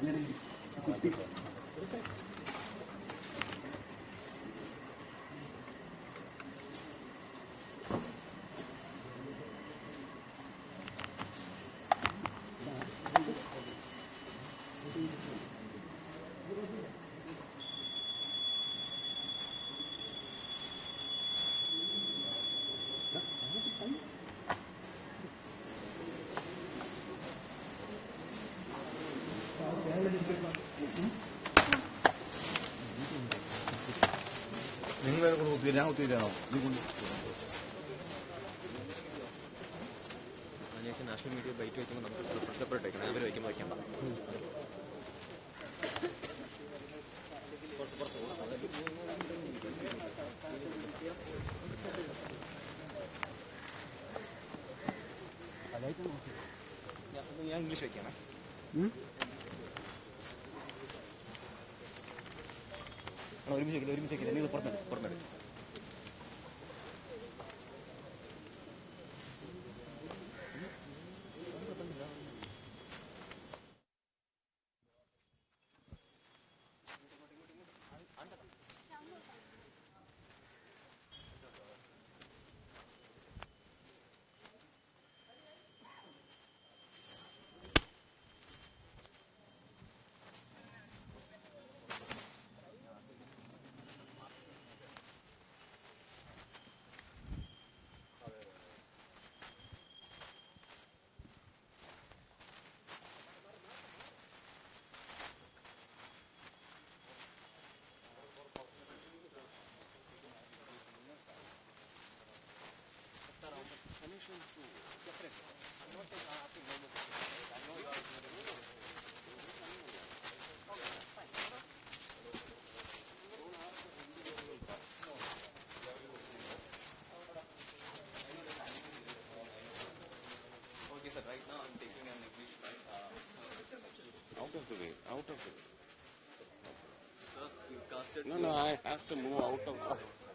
നിങ്ങൾ കൊണ്ട് കുത്തി ഞാൻ കുത്തിയിട്ടാണോ നീ കൊണ്ട് അതിനുശേഷം നാഷണൽ മീഡിയ ബൈറ്റ് വയ്ക്കുമ്പോൾ നമുക്ക് സെപ്പറേറ്റ് വയ്ക്കണം അവർ വയ്ക്കുമ്പോൾ ഞാൻ ഇംഗ്ലീഷ് വയ്ക്കണേ ഒരുമിച്ച് വയ്ക്കില്ല ഒരുമിച്ച് വയ്ക്കില്ല നിങ്ങൾ പുറത്തെടുക്കും പുറത്തെടുക്കും Okay, sir. Right now, I'm taking an English flight. Uh, out of the way, out of the way. sir, you casted. No, no, I have to move out of the.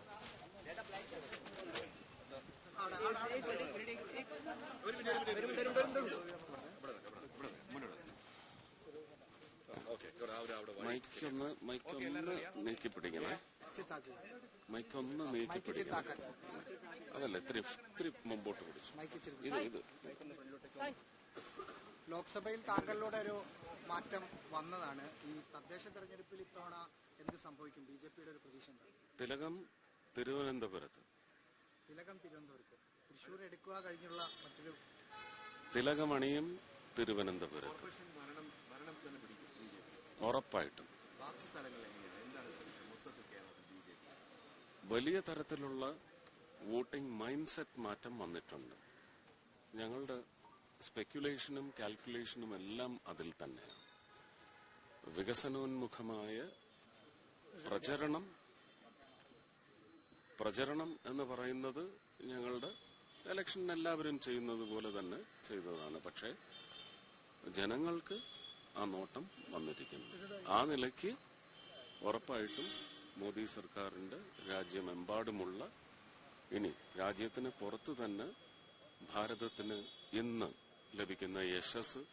മൈക്കൊന്ന് മൈക്കൊന്ന് നീക്കി പിടിക്കണേ മൈക്കൊന്ന് നീക്കി പിടിക്കണം അതല്ല ഇത്തിരി ഇത്തിരി മുമ്പോട്ട് പിടിച്ചു. ഇത് ഇത്. ലോക്സഭയിൽ താങ്കളിലൂടെ ഒരു മാറ്റം വന്നതാണ്. ഈ തദ്ദേശ തെരഞ്ഞെടുപ്പിൽ ഇത്തവണ എന്ത് സംഭവിക്കും? ബി ജെ പിയുടെ ഒരു പ്രതീക്ഷ തിലകം തിരുവനന്തപുരത്ത് തിലകം തിരുവനന്തപുരത്ത്. തൃശ്ശൂർ എടുക്കുക കഴിഞ്ഞുള്ള മറ്റൊരു തിലകമണിയും തിരുവനന്തപുരത്ത്. ഉറപ്പായിട്ടും. വലിയ തരത്തിലുള്ള വോട്ടിംഗ് മൈൻഡ് സെറ്റ് മാറ്റം വന്നിട്ടുണ്ട്. ഞങ്ങളുടെ സ്പെക്യുലേഷനും കാൽക്കുലേഷനും എല്ലാം അതിൽ തന്നെയാണ്. വികസനോന്മുഖമായ പ്രചരണം പ്രചരണം എന്ന് പറയുന്നത് ഞങ്ങളുടെ ഇലക്ഷൻ എല്ലാവരും ചെയ്യുന്നത് പോലെ തന്നെ ചെയ്തതാണ്. പക്ഷേ ജനങ്ങൾക്ക് ആ നോട്ടം വന്നിരിക്കുന്നു. ആ നിലയ്ക്ക് ഉറപ്പായിട്ടും മോദി സർക്കാരിന്റെ രാജ്യമെമ്പാടുമുള്ള ഇനി രാജ്യത്തിന് പുറത്തു തന്നെ ഭാരതത്തിന് ഇന്ന് ലഭിക്കുന്ന യശസ്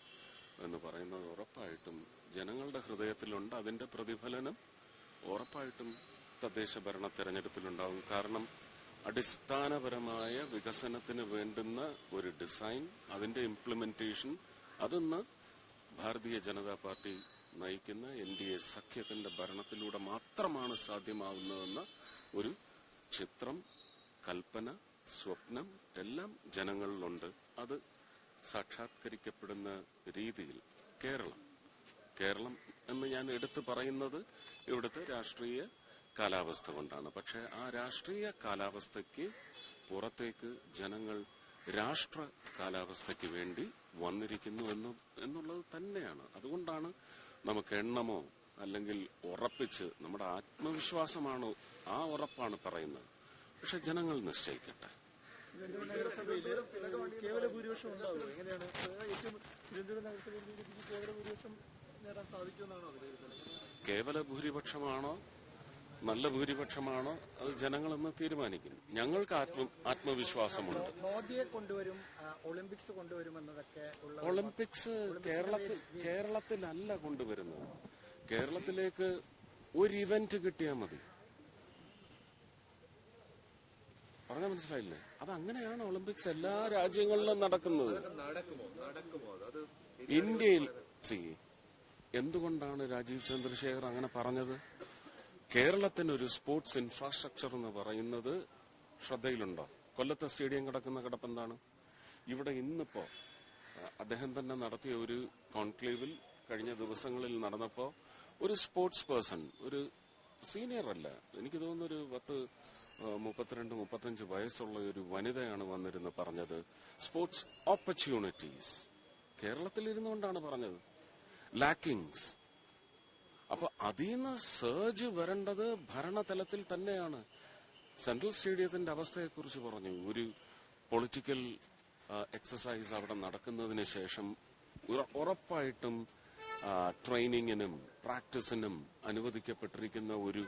എന്ന് പറയുന്നത് ഉറപ്പായിട്ടും ജനങ്ങളുടെ ഹൃദയത്തിലുണ്ട്. അതിന്റെ പ്രതിഫലനം ഉറപ്പായിട്ടും തദ്ദേശ ഭരണ തെരഞ്ഞെടുപ്പിലുണ്ടാവും. കാരണം അടിസ്ഥാനപരമായ വികസനത്തിന് വേണ്ടുന്ന ഒരു ഡിസൈൻ അതിന്റെ ഇംപ്ലിമെന്റേഷൻ അതൊന്ന് ഭാരതീയ ജനതാ പാർട്ടി നയിക്കുന്ന എൻ ഡി എ സഖ്യത്തിന്റെ ഭരണത്തിലൂടെ മാത്രമാണ് സാധ്യമാവുന്നതെന്ന ഒരു ചിത്രം കൽപ്പന സ്വപ്നം എല്ലാം ജനങ്ങളിലുണ്ട്. അത് സാക്ഷാത്കരിക്കപ്പെടുന്ന രീതിയിൽ കേരളം. കേരളം എന്ന് ഞാൻ എടുത്തു പറയുന്നത് ഇവിടുത്തെ രാഷ്ട്രീയ കാലാവസ്ഥ കൊണ്ടാണ്. പക്ഷെ ആ രാഷ്ട്രീയ കാലാവസ്ഥയ്ക്ക് പുറത്തേക്ക് ജനങ്ങൾ രാഷ്ട്ര കാലാവസ്ഥയ്ക്ക് വേണ്ടി വന്നിരിക്കുന്നു എന്ന് എന്നുള്ളത് തന്നെയാണ്. അതുകൊണ്ടാണ് നമുക്ക് എണ്ണമോ അല്ലെങ്കിൽ ഉറപ്പിച്ച് നമ്മുടെ ആത്മവിശ്വാസമാണ് ആ ഉറപ്പാണ് പറയുന്നത്. പക്ഷെ ജനങ്ങൾ നിശ്ചയിക്കട്ടെ. കേവല ഭൂരിപക്ഷം ഉണ്ടാവും എങ്ങനെയാണ്? ഏറ്റവും തിരുവനന്തപുരം നഗരസഭയിൽ ബിജെപിക്ക് കേവല ഭൂരിപക്ഷം നേടാൻ സാധിക്കുമെന്നാണോ വിലയിരുത്തുന്നത് കേവല ഭൂരിപക്ഷമാണോ? നല്ല ഭൂരിപക്ഷമാണോ അത് ജനങ്ങളെന്ന് തീരുമാനിക്കും ഞങ്ങൾക്ക് ആത്മ ആത്മവിശ്വാസമുണ്ട്. മോദിയെ കൊണ്ടുവരും ഒളിമ്പിക്സ് ഒളിമ്പിക്സ് കേരളത്തിൽ കേരളത്തിലല്ല കൊണ്ടുവരുന്നത്. കേരളത്തിലേക്ക് ഒരു ഇവന്റ് കിട്ടിയാൽ മതി. പറഞ്ഞാൽ മനസ്സിലായില്ലേ? അത് അങ്ങനെയാണ് ഒളിമ്പിക്സ് എല്ലാ രാജ്യങ്ങളിലും നടക്കുന്നത്. ഇന്ത്യയിൽ എന്തുകൊണ്ടാണ് രാജീവ് ചന്ദ്രശേഖർ അങ്ങനെ പറഞ്ഞത്? കേരളത്തിനൊരു സ്പോർട്സ് ഇൻഫ്രാസ്ട്രക്ചർ എന്ന് പറയുന്നത് ശ്രദ്ധയിലുണ്ടോ? കൊല്ലത്തെ സ്റ്റേഡിയം കിടക്കുന്ന കിടപ്പെന്താണ് ഇവിടെ ഇന്നിപ്പോ അദ്ദേഹം തന്നെ നടത്തിയ ഒരു കോൺക്ലേവിൽ കഴിഞ്ഞ ദിവസങ്ങളിൽ നടന്നപ്പോ ഒരു സ്പോർട്സ് പേഴ്സൺ ഒരു സീനിയർ അല്ല എനിക്ക് തോന്നുന്നു ഒരു പത്ത് മുപ്പത്തിരണ്ട് മുപ്പത്തഞ്ച് വയസ്സുള്ള ഒരു വനിതയാണ് വന്നിരുന്ന് പറഞ്ഞത്. Sports opportunities. കേരളത്തിൽ ഇരുന്നുകൊണ്ടാണ് പറഞ്ഞത്. ലാക്കിങ്സ് അപ്പൊ അതിൽ നിന്ന് സർജ് വരേണ്ടത് ഭരണതലത്തിൽ തന്നെയാണ്. സെൻട്രൽ സ്റ്റേഡിയത്തിന്റെ അവസ്ഥയെക്കുറിച്ച് പറഞ്ഞു. ഒരു പൊളിറ്റിക്കൽ എക്സസൈസ് അവിടെ നടക്കുന്നതിന് ശേഷം ഉറപ്പായിട്ടും ട്രെയിനിങ്ങിനും പ്രാക്ടീസിനും അനുവദിക്കപ്പെട്ടിരിക്കുന്ന ഒരു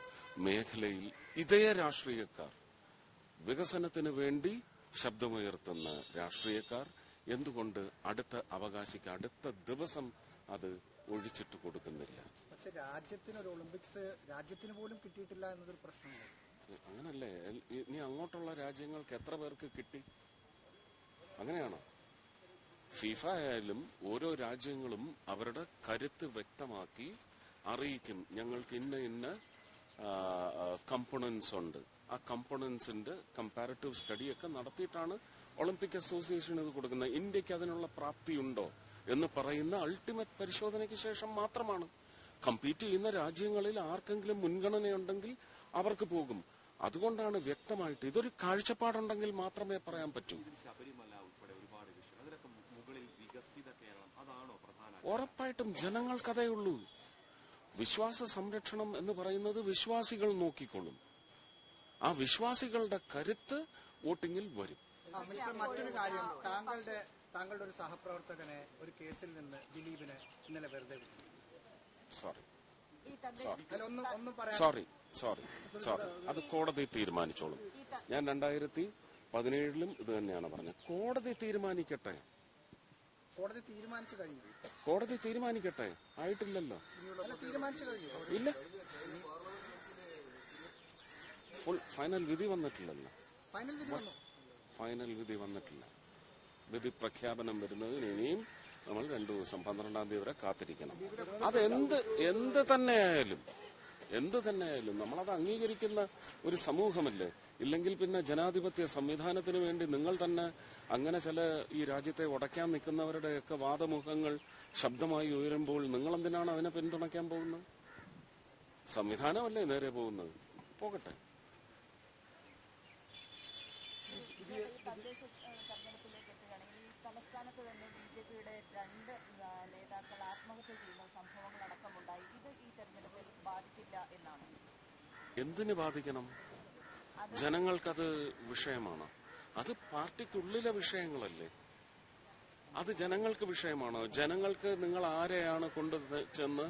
മേഖലയിൽ ഇതേ രാഷ്ട്രീയക്കാർ. വികസനത്തിന് വേണ്ടി ശബ്ദമുയർത്തുന്ന രാഷ്ട്രീയക്കാർ. എന്തുകൊണ്ട് അടുത്ത അവകാശിക്ക് അടുത്ത ദിവസം അത് ഒഴിച്ചിട്ട് കൊടുക്കുന്നില്ല? പക്ഷെ രാജ്യത്തിന് ഒരു ഒളിമ്പിക്സ് രാജ്യത്തിന് പോലും കിട്ടിയിട്ടില്ല എന്നതൊരു പ്രശ്നമാണ്. അങ്ങനല്ലേ? ഇനി അങ്ങോട്ടുള്ള രാജ്യങ്ങൾക്ക് എത്ര പേർക്ക് കിട്ടി? അങ്ങനെയാണോ? ഫിഫ ആയാലും ഓരോ രാജ്യങ്ങളും അവരുടെ കരുത്ത് വ്യക്തമാക്കി അറിയിക്കും. ഞങ്ങൾക്ക് ഇന്ന ഇന്ന കമ്പോണൻസ് ഉണ്ട്. ആ കമ്പോണൻസിന്റെ കമ്പാരറ്റീവ് സ്റ്റഡിയൊക്കെ നടത്തിയിട്ടാണ് ഒളിമ്പിക് അസോസിയേഷൻ ഇത് കൊടുക്കുന്നത്. ഇന്ത്യയ്ക്ക് അതിനുള്ള പ്രാപ്തിയുണ്ടോ എന്ന് പറയുന്ന അൾട്ടിമേറ്റ് പരിശോധനയ്ക്ക് ശേഷം മാത്രമാണ്. കമ്പീറ്റ് ചെയ്യുന്ന രാജ്യങ്ങളിൽ ആർക്കെങ്കിലും മുൻഗണനയുണ്ടെങ്കിൽ അവർക്ക് പോകും. അതുകൊണ്ടാണ് വ്യക്തമായിട്ട് ഇതൊരു കാഴ്ചപ്പാടുണ്ടെങ്കിൽ മാത്രമേ പറയാൻ പറ്റൂ. ഉറപ്പായിട്ടും ജനങ്ങൾക്കതേ ഉള്ളൂ വിശ്വാസ സംരക്ഷണം എന്ന് പറയുന്നത് വിശ്വാസികൾ നോക്കിക്കൊള്ളും. ആ വിശ്വാസികളുടെ കരുത്ത് വോട്ടിങ്ങിൽ വരും. മറ്റൊരു കാര്യം. താങ്കളുടെ താങ്കളുടെ ഒരു സഹപ്രവർത്തകനെ ഒരു കേസിൽ നിന്ന് ദിലീപിനെ ഇന്നലെ വെറുതെ വിട്ടു. സോറി സോറി സോറി സോറി അത് കോടതി തീരുമാനിച്ചോളും. ഞാൻ രണ്ടായിരത്തി പതിനേഴിലും ഇത് തന്നെയാണ് പറഞ്ഞത്. കോടതി തീരുമാനിക്കട്ടെ? കോടതി തീരുമാനിച്ചു കഴിഞ്ഞു. കോടതി തീരുമാനിക്കട്ടെ? ആയിട്ടില്ലല്ലോ. ഇല്ല. ഫുൾ ഫൈനൽ വിധി വന്നിട്ടില്ലല്ലോ. ഫൈനൽ വിധി വന്നു. ഫൈനൽ വിധി വന്നിട്ടില്ല. വിധി പ്രഖ്യാപനം വരുന്നതിന് ഇനിയും നമ്മൾ രണ്ടു ദിവസം പന്ത്രണ്ടാം തീയതി വരെ കാത്തിരിക്കണം. അത് എന്ത് എന്ത് തന്നെയായാലും എന്ത് തന്നെയായാലും നമ്മളത് അംഗീകരിക്കുന്ന ഒരു സമൂഹമല്ലേ? ഇല്ലെങ്കിൽ പിന്നെ ജനാധിപത്യ സംവിധാനത്തിന് വേണ്ടി നിങ്ങൾ തന്നെ അങ്ങനെ ചില ഈ രാജ്യത്തെ ഉടയ്ക്കാൻ നിൽക്കുന്നവരുടെയൊക്കെ വാദമുഖങ്ങൾ ശബ്ദമായി ഉയരുമ്പോൾ നിങ്ങൾ എന്തിനാണ് അതിനെ പിന്തുണയ്ക്കാൻ പോകുന്നത്? സംവിധാനമല്ലേ നേരെ പോകുന്നത്? പോകട്ടെ ഈ തദ്ദേശ ഏഹ്, തെരഞ്ഞെടുപ്പിലേക്ക് എത്തുകയാണെങ്കിൽ ഈ തലസ്ഥാനത്ത് തന്നെ ബി ജെ പിയുടെ രണ്ട് ആ, നേതാക്കൾ ആത്മഹത്യ ചെയ്യുന്ന സംഭവങ്ങൾ അടക്കമുണ്ടായി. ഇത് ഈ തെരഞ്ഞെടുപ്പിൽ ബാധിക്കില്ല എന്നാണ്. എന്തിന് ബാധിക്കണം? ജനങ്ങൾക്കത് വിഷയമാണ്. അത് പാർട്ടിക്കുള്ളിലെ വിഷയങ്ങളല്ലേ? അത് ജനങ്ങൾക്ക് വിഷയമാണോ? ജനങ്ങൾക്ക് നിങ്ങൾ ആരെയാണ് കൊണ്ടു ചെന്ന്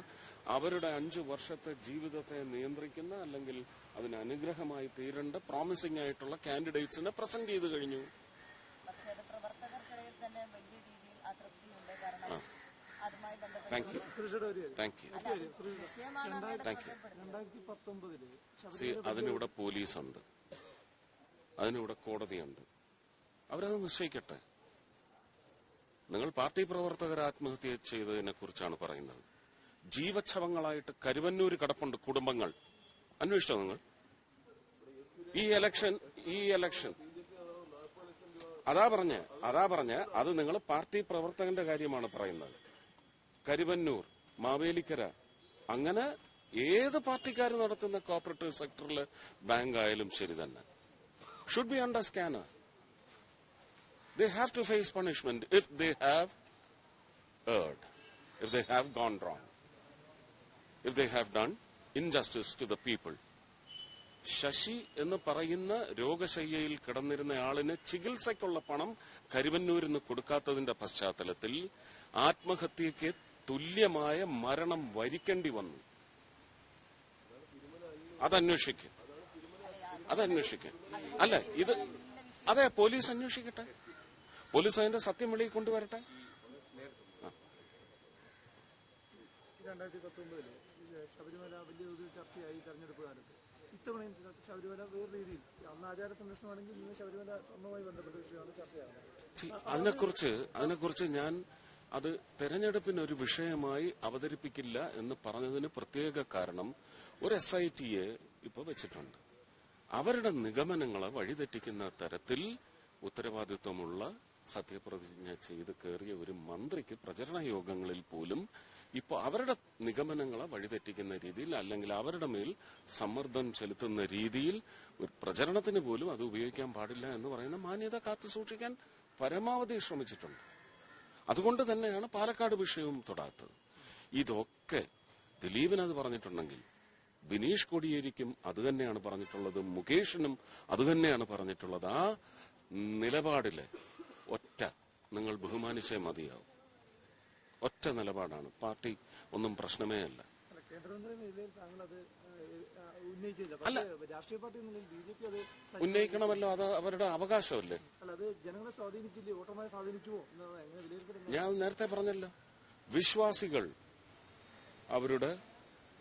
അവരുടെ അഞ്ചു വർഷത്തെ ജീവിതത്തെ നിയന്ത്രിക്കുന്ന അല്ലെങ്കിൽ അതിന് അനുഗ്രഹമായി തീരേണ്ട പ്രോമിസിംഗ് ആയിട്ടുള്ള കാൻഡിഡേറ്റ്സിനെ പ്രസന്റ് ചെയ്ത് കഴിഞ്ഞു പക്ഷേ അത് പ്രവർത്തകർക്കിടയിൽ തന്നെ വലിയ രീതിയിൽ അതൃപ്തിയുണ്ട് കാരണം അതുമായി you thank you thank you see അതിനിവിടെ പോലീസുണ്ട്. അതിനിവിടെ കോടതിയുണ്ട്. അവരത് നിശ്ചയിക്കട്ടെ. നിങ്ങൾ പാർട്ടി പ്രവർത്തകർ ആത്മഹത്യ ചെയ്തതിനെ കുറിച്ചാണ് പറയുന്നത്. ജീവച്ഛവങ്ങളായിട്ട് കരുവന്നൂര് കടപ്പുണ്ട് കുടുംബങ്ങൾ. അന്വേഷിച്ചോ നിങ്ങൾ? ഈ ഇലക്ഷൻ ഈ ഇലക്ഷൻ അതാ പറഞ്ഞ അതാ പറഞ്ഞ അത് നിങ്ങൾ പാർട്ടി പ്രവർത്തകന്റെ കാര്യമാണ് പറയുന്നത്. കരുവന്നൂർ മാവേലിക്കര. അങ്ങനെ ഏത് പാർട്ടിക്കാർ നടത്തുന്ന കോപ്പറേറ്റീവ് സെക്ടറിൽ ബാങ്ക് ആയാലും ശരി തന്നെ. Should be under scanner they have to face punishment if they have erred if they have gone wrong if they have done injustice to the people Shashi എന്ന് പറയുന്ന രോഗശയ്യയിൽ കിടന്നിരുന്ന ആളിന് ചികിത്സയ്ക്കുള്ള പണം കരുവന്നൂരിന് കൊടുക്കാത്തതിന്റെ പശ്ചാത്തലത്തിൽ ആത്മഹത്യക്ക് തുല്യമായ മരണം വരിക്കേണ്ടി വന്നു. അത് അതന്വേഷിക്കും. അത് അന്വേഷിക്കും അല്ല ഇത് അതെ പോലീസ് അന്വേഷിക്കട്ടെ. പോലീസ് അതിന്റെ സത്യം വെളിയിൽ കൊണ്ടുവരട്ടെ. രണ്ടായിരത്തി പത്തൊമ്പതിൽ ശബരിമല വലിയ ഒരു ചർച്ചയായി തെരഞ്ഞെടുപ്പ് കാലത്ത്. ഇത്തവണയും ശബരിമല വേറെ രീതിയിൽ അന്ന് ആചാര സംരക്ഷണമാണെങ്കിൽ ഇന്ന് ശബരിമല സ്വർണവുമായി ബന്ധപ്പെട്ട വിഷയമാണ് ചർച്ചയാകുന്നത് അതിനെക്കുറിച്ച് അതിനെക്കുറിച്ച് ഞാൻ അത് തെരഞ്ഞെടുപ്പിന് ഒരു വിഷയമായി അവതരിപ്പിക്കില്ല എന്ന് പറഞ്ഞതിന് പ്രത്യേക കാരണം ഒരു എസ് ഐ ടിയെ ഇപ്പൊ വെച്ചിട്ടുണ്ട്. അവരുടെ നിഗമനങ്ങളെ വഴിതെറ്റിക്കുന്ന തരത്തിൽ ഉത്തരവാദിത്വമുള്ള സത്യപ്രതിജ്ഞ ചെയ്ത് കയറിയ ഒരു മന്ത്രിക്ക് പ്രചരണ യോഗങ്ങളിൽ പോലും ഇപ്പോൾ അവരുടെ നിഗമനങ്ങളെ വഴിതെറ്റിക്കുന്ന രീതിയിൽ അല്ലെങ്കിൽ അവരുടെ മേൽ സമ്മർദ്ദം ചെലുത്തുന്ന രീതിയിൽ ഒരു പ്രചരണത്തിന് പോലും അത് ഉപയോഗിക്കാൻ പാടില്ല എന്ന് പറയുന്ന മാന്യത കാത്തു സൂക്ഷിക്കാൻ പരമാവധി ശ്രമിച്ചിട്ടുണ്ട്. അതുകൊണ്ട് തന്നെയാണ് പാലക്കാട് വിഷയവും തൊടാത്തത്. ഇതൊക്കെ ദിലീപിന് അത് പറഞ്ഞിട്ടുണ്ടെങ്കിൽ ബിനീഷ് കോടിയേരിക്കും അത് തന്നെയാണ് പറഞ്ഞിട്ടുള്ളത് മുകേഷിനും അത് തന്നെയാണ് പറഞ്ഞിട്ടുള്ളത്. ആ നിലപാടിൽ ഒറ്റ നിങ്ങൾ ബഹുമാനിച്ചേ മതിയാവും. ഒറ്റ നിലപാടാണ്. പാർട്ടി ഒന്നും പ്രശ്നമേ അല്ല. അല്ല. രാഷ്ട്രീയ പാർട്ടി ബി ജെ പി അത് ഉന്നയിക്കണമല്ലോ അത് അവരുടെ അവകാശമല്ലേ? ജനങ്ങളെ സ്വാധീനിച്ചില്ലേ? വോട്ടർമാരെ സ്വാധീനിക്കുമോ ഞാൻ നേരത്തെ പറഞ്ഞല്ലോ. വിശ്വാസികൾ അവരുടെ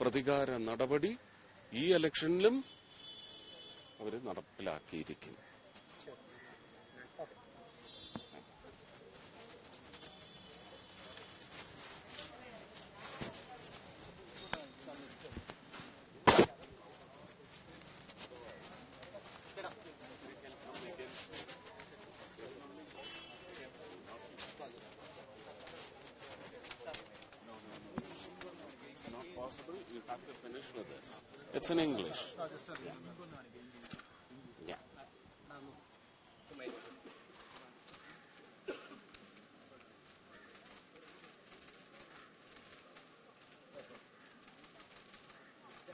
പ്രതികാര നടപടി ഈ ഇലക്ഷനിലും അവർ നടപ്പിലാക്കിയിരിക്കും have to finish with this. It's in English. Yeah.